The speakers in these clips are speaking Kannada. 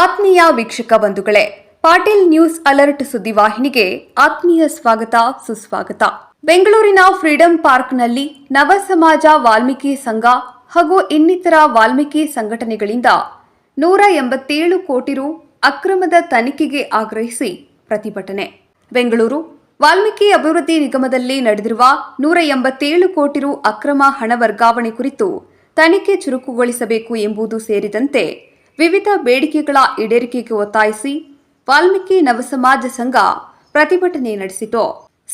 ಆತ್ಮೀಯ ವೀಕ್ಷಕ ಬಂಧುಗಳೇ, ಪಾಟೀಲ್ ನ್ಯೂಸ್ ಅಲರ್ಟ್ ಸುದ್ದಿವಾಹಿನಿಗೆ ಆತ್ಮೀಯ ಸ್ವಾಗತ, ಸುಸ್ವಾಗತ. ಬೆಂಗಳೂರಿನ ಫ್ರೀಡಂ ಪಾರ್ಕ್ನಲ್ಲಿ ನವ ಸಮಾಜ ವಾಲ್ಮೀಕಿ ಸಂಘ ಹಾಗೂ ಇನ್ನಿತರ ವಾಲ್ಮೀಕಿ ಸಂಘಟನೆಗಳಿಂದ ನೂರ ಎಂಬತ್ತೇಳು ಕೋಟಿ ರು ಅಕ್ರಮದ ತನಿಖೆಗೆ ಆಗ್ರಹಿಸಿ ಪ್ರತಿಭಟನೆ. ಬೆಂಗಳೂರು ವಾಲ್ಮೀಕಿ ಅಭಿವೃದ್ಧಿ ನಿಗಮದಲ್ಲಿ ನಡೆದಿರುವ ನೂರ ಎಂಬತ್ತೇಳು ಕೋಟಿ ರು ಅಕ್ರಮ ಹಣ ವರ್ಗಾವಣೆ ಕುರಿತು ತನಿಖೆ ಚುರುಕುಗೊಳಿಸಬೇಕು ಎಂಬುದು ಸೇರಿದಂತೆ ವಿವಿಧ ಬೇಡಿಕೆಗಳ ಈಡೇರಿಕೆಗೆ ಒತ್ತಾಯಿಸಿ ವಾಲ್ಮೀಕಿ ನವಸಮಾಜ ಸಂಘ ಪ್ರತಿಭಟನೆ ನಡೆಸಿತು.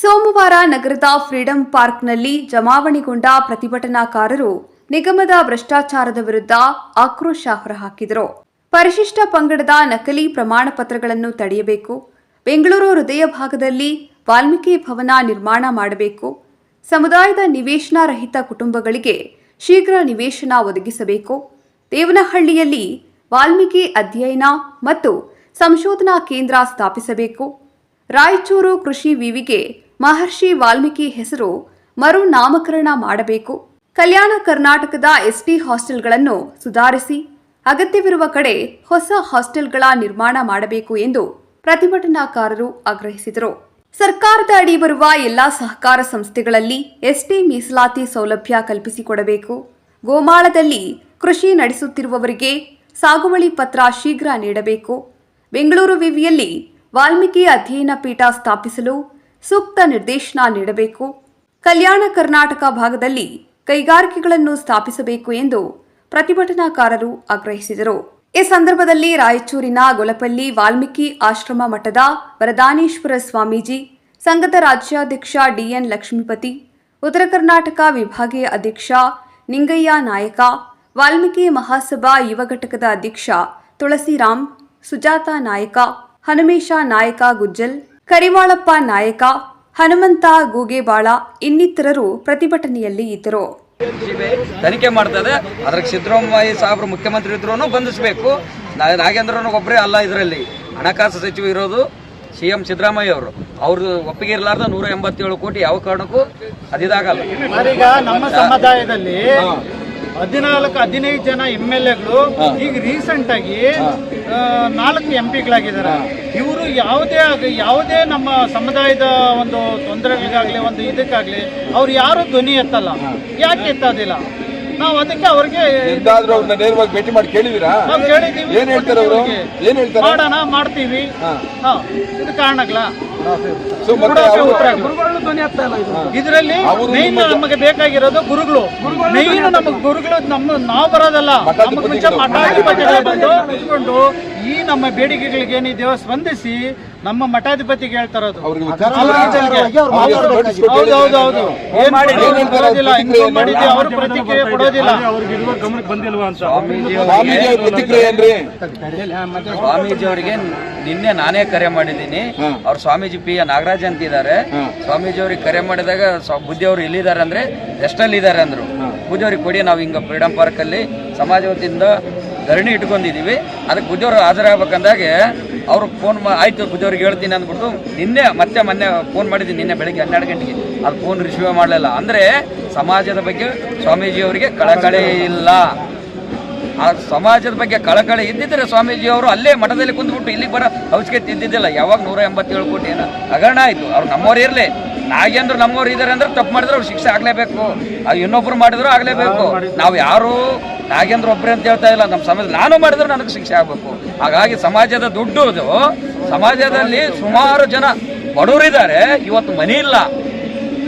ಸೋಮವಾರ ನಗರದ ಫ್ರೀಡಂ ಪಾರ್ಕ್ನಲ್ಲಿ ಜಮಾವಣೆಗೊಂಡ ಪ್ರತಿಭಟನಾಕಾರರು ನಿಗಮದ ಭ್ರಷ್ಟಾಚಾರದ ವಿರುದ್ಧ ಆಕ್ರೋಶ ಹೊರಹಾಕಿದರು. ಪರಿಶಿಷ್ಟ ಪಂಗಡದ ನಕಲಿ ಪ್ರಮಾಣ ಪತ್ರಗಳನ್ನು ತಡೆಯಬೇಕು. ಬೆಂಗಳೂರು ಹೃದಯ ಭಾಗದಲ್ಲಿ ವಾಲ್ಮೀಕಿ ಭವನ ನಿರ್ಮಾಣ ಮಾಡಬೇಕು. ಸಮುದಾಯದ ನಿವೇಶನ ರಹಿತ ಕುಟುಂಬಗಳಿಗೆ ಶೀಘ್ರ ನಿವೇಶನ ಒದಗಿಸಬೇಕು. ದೇವನಹಳ್ಳಿಯಲ್ಲಿ ವಾಲ್ಮೀಕಿ ಅಧ್ಯಯನ ಮತ್ತು ಸಂಶೋಧನಾ ಕೇಂದ್ರ ಸ್ಥಾಪಿಸಬೇಕು. ರಾಯಚೂರು ಕೃಷಿ ವಿವಿಗೆ ಮಹರ್ಷಿ ವಾಲ್ಮೀಕಿ ಹೆಸರು ಮರು ನಾಮಕರಣ ಮಾಡಬೇಕು. ಕಲ್ಯಾಣ ಕರ್ನಾಟಕದ ಎಸ್ಟಿ ಹಾಸ್ಟೆಲ್ಗಳನ್ನು ಸುಧಾರಿಸಿ, ಅಗತ್ಯವಿರುವ ಕಡೆ ಹೊಸ ಹಾಸ್ಟೆಲ್ಗಳ ನಿರ್ಮಾಣ ಮಾಡಬೇಕು ಎಂದು ಪ್ರತಿಭಟನಾಕಾರರು ಆಗ್ರಹಿಸಿದರು. ಸರ್ಕಾರದ ಅಡಿ ಬರುವ ಎಲ್ಲಾ ಸಹಕಾರ ಸಂಸ್ಥೆಗಳಲ್ಲಿ ಎಸ್ಟಿ ಮೀಸಲಾತಿ ಸೌಲಭ್ಯ ಕಲ್ಪಿಸಿಕೊಡಬೇಕು. ಗೋಮಾಳದಲ್ಲಿ ಕೃಷಿ ನಡೆಸುತ್ತಿರುವವರಿಗೆ ಸಾಗುವಳಿ ಪತ್ರ ಶೀಘ್ರ ನೀಡಬೇಕು. ಬೆಂಗಳೂರು ವಿವಿಯಲ್ಲಿ ವಾಲ್ಮೀಕಿ ಅಧ್ಯಯನ ಪೀಠ ಸ್ಥಾಪಿಸಲು ಸೂಕ್ತ ನಿರ್ದೇಶನ ನೀಡಬೇಕು. ಕಲ್ಯಾಣ ಕರ್ನಾಟಕ ಭಾಗದಲ್ಲಿ ಕೈಗಾರಿಕೆಗಳನ್ನು ಸ್ಥಾಪಿಸಬೇಕು ಎಂದು ಪ್ರತಿಭಟನಾಕಾರರು ಆಗ್ರಹಿಸಿದರು. ಈ ಸಂದರ್ಭದಲ್ಲಿ ರಾಯಚೂರಿನ ಗೊಲಪಲ್ಲಿ ವಾಲ್ಮೀಕಿ ಆಶ್ರಮ ಮಠದ ವರದಾನೇಶ್ವರ ಸ್ವಾಮೀಜಿ, ಸಂಘದ ರಾಜ್ಯಾಧ್ಯಕ್ಷ ಡಿಎನ್ ಲಕ್ಷ್ಮೀಪತಿ, ಉತ್ತರ ಕರ್ನಾಟಕ ವಿಭಾಗೀಯ ಅಧ್ಯಕ್ಷ ನಿಂಗಯ್ಯ ನಾಯಕ ವಾಲ್ಮೀಕಿ ಮಹಾಸಭಾ ಯುವ ಘಟಕದ ಅಧ್ಯಕ್ಷ ತುಳಸಿರಾಮ್ ಸುಜಾತ ನಾಯಕ ಹನುಮೇಶ ನಾಯಕ ಗುಜ್ಜಲ್ ಕರಿವಾಳಪ್ಪ ನಾಯಕ ಹನುಮಂತ ಗೂಗೇಬಾಳ ಇನ್ನಿತರರು ಪ್ರತಿಭಟನೆಯಲ್ಲಿ ಇದ್ದರು. ತನಿಖೆ ಮಾಡ್ತದೆ. ಅದ್ರಾಗ ಸಿದ್ದರಾಮಯ್ಯ ಸಾಹೇಬ್ರು ಮುಖ್ಯಮಂತ್ರಿ ಇದ್ರೂ ಬಂಧಿಸಬೇಕು. ನಾಗೇಂದ್ರನ ಒಬ್ಬರೇ ಅಲ್ಲ ಇದರಲ್ಲಿ. ಹಣಕಾಸು ಸಚಿವ ಇರೋದು ಸಿ ಎಂ ಸಿದ್ದರಾಮಯ್ಯ ಅವರು. ಅವ್ರದ್ದು ಒಪ್ಪಿಗೆ ಇರಲಾರ್ದ ನೂರ ಎಂಬತ್ತೇಳು ಕೋಟಿ ಯಾವ ಕಾರಣಕ್ಕೂ ಅದಿದಾಗಲ್ಲ. ಈಗ ನಮ್ಮ ಸಮುದಾಯದಲ್ಲಿ ಹದಿನಾಲ್ಕು ಹದಿನೈದು ಜನ ಎಂ ಎಲ್ ಎಗಳು ಈಗ ರೀಸೆಂಟ್ ಆಗಿ ನಾಲ್ಕು ಎಂ ಪಿಗಳಾಗಿದ್ದಾರೆ. ಇವರು ಯಾವುದೇ ಯಾವುದೇ ನಮ್ಮ ಸಮುದಾಯದ ಒಂದು ತೊಂದರೆಗಳಿಗಾಗ್ಲಿ ಒಂದು ಇದಕ್ಕಾಗ್ಲಿ ಅವ್ರು ಯಾರು ಧ್ವನಿ ಎತ್ತಲ್ಲ. ಯಾಕೆ ಎತ್ತೋದಿಲ್ಲ? ನಾವು ಅದಕ್ಕೆ ಅವ್ರಿಗೆ ಅವ್ರನ್ನ ನೇರವಾಗಿ ಭೇಟಿ ಮಾಡಿ ಕೇಳಿದಿರಾ? ನಾವು ಏನ್ ಹೇಳ್ತಾರೆ ಅವರು. ಏನ್ ಹೇಳ್ತಾರೆ? ಮಾಡೋಣ ಮಾಡ್ತೀವಿ. ಹಾ. ಇದು ಕಾರಣಗ್ಲಾ ಧ್ವನಿ ಮತ್ತೆ ಇಲ್ಲ ಇದರಲ್ಲಿ ಮೇನ್ ನಮಗೆ ಬೇಕಾಗಿರೋದು ಗುರುಗಳು. ಮೇನ್ ನಮಗೆ ಗುರುಗಳು ನಮ್ಮ ನಾವು ಬರೋದಲ್ಲ. ನಮಗೆ ಮುಂಚೆ ಮಠಾಧಿಪತಿಗಳು ಬಂದು ನಿಂತ್ಕೊಂಡು ಈ ನಮ್ಮ ಬೇಡಿಕೆಗಳಿಗೆ ದೇವ ಸ್ಪಂದಿಸಿ ನಮ್ಮ ಮಠಾಧಿಪತಿಗೆ ಹೇಳ್ತಾರದು ಅವ್ರಿಗೆ ಹೌದು ಹೌದು ಹೌದು. ಏನ್ ಮಾಡಿದ್ರು ಏನ್ ಹೇಳ್ತಾರೆ? ಕೊಡೋದಿಲ್ಲ. ಹಿಂಗೆ ಮಾಡಿದ್ವಿ ಅವರು ಪ್ರತಿಕ್ರಿಯೆ ಕೊಡೋದಿಲ್ಲ. ಸ್ವಾಮೀಜಿ ಅವ್ರ ಸ್ವಾಮೀಜಿ ಅವರಿಗೆ ನಿನ್ನೆ ನಾನೇ ಕರೆ ಮಾಡಿದ್ದೀನಿ. ಅವ್ರ ಸ್ವಾಮೀಜಿ ಪಿ ಎ ನಾಗರಾಜ್ ಅಂತ ಇದ್ದಾರೆ ಸ್ವಾಮೀಜಿ ಅವ್ರಿಗೆ ಕರೆ ಮಾಡಿದಾಗ ಬುದ್ಧಿ ಅವರು ಎಲ್ಲಿದ್ದಾರೆ ಅಂದ್ರೆ ಎಷ್ಟಲ್ಲಿ ಇದ್ದಾರೆ ಅಂದ್ರು. ಬುದ್ಧಿ ಅವ್ರಿಗೆ ಕೊಡಿ ನಾವು ಹಿಂಗ ಫ್ರೀಡಂ ಪಾರ್ಕ್ ಅಲ್ಲಿ ಸಮಾಜ ವತಿಯಿಂದ ಧರಣಿ ಇಟ್ಕೊಂಡಿದ್ದೀವಿ ಅದಕ್ಕೆ ಬುದ್ಧಿಯವರು ಹಾಜರಾಗಬೇಕಂದಾಗೆ ಅವರು ಫೋನ್ ಆಯಿತು ಬುದ್ಧಿಯವ್ರಿಗೆ ಹೇಳ್ತೀನಿ ಅಂದ್ಬಿಟ್ಟು ನಿನ್ನೆ ಮತ್ತೆ ಮೊನ್ನೆ ಫೋನ್ ಮಾಡಿದ್ದೀನಿ ನಿನ್ನೆ ಬೆಳಗ್ಗೆ ಹನ್ನೆರಡು ಗಂಟೆಗೆ. ಅದು ಫೋನ್ ರಿಸೀವ್ ಮಾಡಲಿಲ್ಲ. ಅಂದರೆ ಸಮಾಜದ ಬಗ್ಗೆ ಸ್ವಾಮೀಜಿ ಅವರಿಗೆ ಕಳಕಳಿ ಇಲ್ಲ. ಆ ಸಮಾಜದ ಬಗ್ಗೆ ಕಳಕಳಿ ಇದ್ದಿದ್ದರೆ ಸ್ವಾಮೀಜಿ ಅವರು ಅಲ್ಲೇ ಮಠದಲ್ಲಿ ಕುಂದ್ಬಿಟ್ಟು ಇಲ್ಲಿಗೆ ಬರೋ ಅವಶ್ಯಕತೆ ಇದ್ದಿದ್ದಿಲ್ಲ. ಯಾವಾಗ ನೂರ ಎಂಬತ್ತೇಳು ಕೋಟಿ ಏನು ಹಗರಣ ಆಯಿತು. ಅವ್ರು ನಮ್ಮವ್ರು ಇರಲಿ. ನಾಗೇಂದ್ರ ನಮ್ಮವ್ರು ಇದ್ದಾರೆ ಅಂದ್ರೆ ತಪ್ಪು ಮಾಡಿದ್ರೆ ಅವ್ರು ಶಿಕ್ಷೆ ಆಗಲೇಬೇಕು. ಇನ್ನೊಬ್ರು ಮಾಡಿದ್ರು ಆಗಲೇಬೇಕು. ನಾವು ಯಾರು ನಾಗೇಂದ್ರ ಒಬ್ಬರೇ ಅಂತ ಹೇಳ್ತಾ ಇಲ್ಲ. ನಮ್ಮ ಸಮಾಜ ನಾನು ಮಾಡಿದ್ರೆ ನನಗೆ ಶಿಕ್ಷೆ ಆಗಬೇಕು. ಹಾಗಾಗಿ ಸಮಾಜದ ದುಡ್ಡು ಅದು. ಸಮಾಜದಲ್ಲಿ ಸುಮಾರು ಜನ ಬಡವರಿದ್ದಾರೆ. ಇವತ್ತು ಮನೆ ಇಲ್ಲ.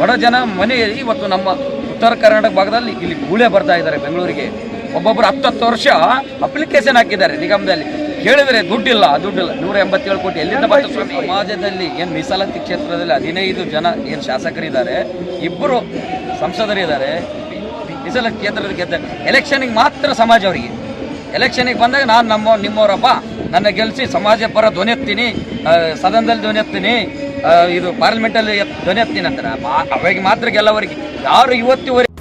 ಬಡ ಜನ ಮನೆ ಇವತ್ತು ನಮ್ಮ ಉತ್ತರ ಕರ್ನಾಟಕ ಭಾಗದಲ್ಲಿ ಇಲ್ಲಿ ಗೂಳೆ ಬರ್ತಾ ಇದ್ದಾರೆ ಬೆಂಗಳೂರಿಗೆ. ಒಬ್ಬೊಬ್ರು ಹತ್ತತ್ತು ವರ್ಷ ಅಪ್ಲಿಕೇಶನ್ ಹಾಕಿದ್ದಾರೆ ನಿಗಮದಲ್ಲಿ. ಕೇಳಿದ್ರೆ ದುಡ್ಡಿಲ್ಲ ದುಡ್ಡಿಲ್ಲ. ನೂರ ಎಂಬತ್ತೇಳು ಕೋಟಿ. ಎಲ್ಲಿಂದ ಬಂತು ಸ್ವಾಮಿ ಸಮಾಜದಲ್ಲಿ ಏನು ಮೀಸಲಾತಿ ಕ್ಷೇತ್ರದಲ್ಲಿ ಹದಿನೈದು ಜನ ಏನು ಶಾಸಕರಿದ್ದಾರೆ ಇಬ್ಬರು ಸಂಸದರಿದ್ದಾರೆ. ಮೀಸಲಾತಿ ಕ್ಷೇತ್ರದ ಗೆದ್ದ ಎಲೆಕ್ಷನಿಗೆ ಮಾತ್ರ ಸಮಾಜ ಅವರಿಗೆ. ಎಲೆಕ್ಷನಿಗೆ ಬಂದಾಗ ನಾನು ನಮ್ಮ, ನಿಮ್ಮವರಪ್ಪ ನನ್ನ ಗೆಲ್ಲಿಸಿ ಸಮಾಜ ಪರ ಧ್ವನಿ ಎತ್ತೀನಿ ಸದನದಲ್ಲಿ ಧ್ವನಿ ಎತ್ತೀನಿ ಇದು ಪಾರ್ಲಿಮೆಂಟಲ್ಲಿ ಧ್ವನಿ ಎತ್ತೀನಿ ಅಂತಾರೆ ಅವಾಗ ಮಾತ್ರ ಗೆಲ್ಲವರಿಗೆ. ಯಾರು ಇವತ್ತಿವರೆಗೆ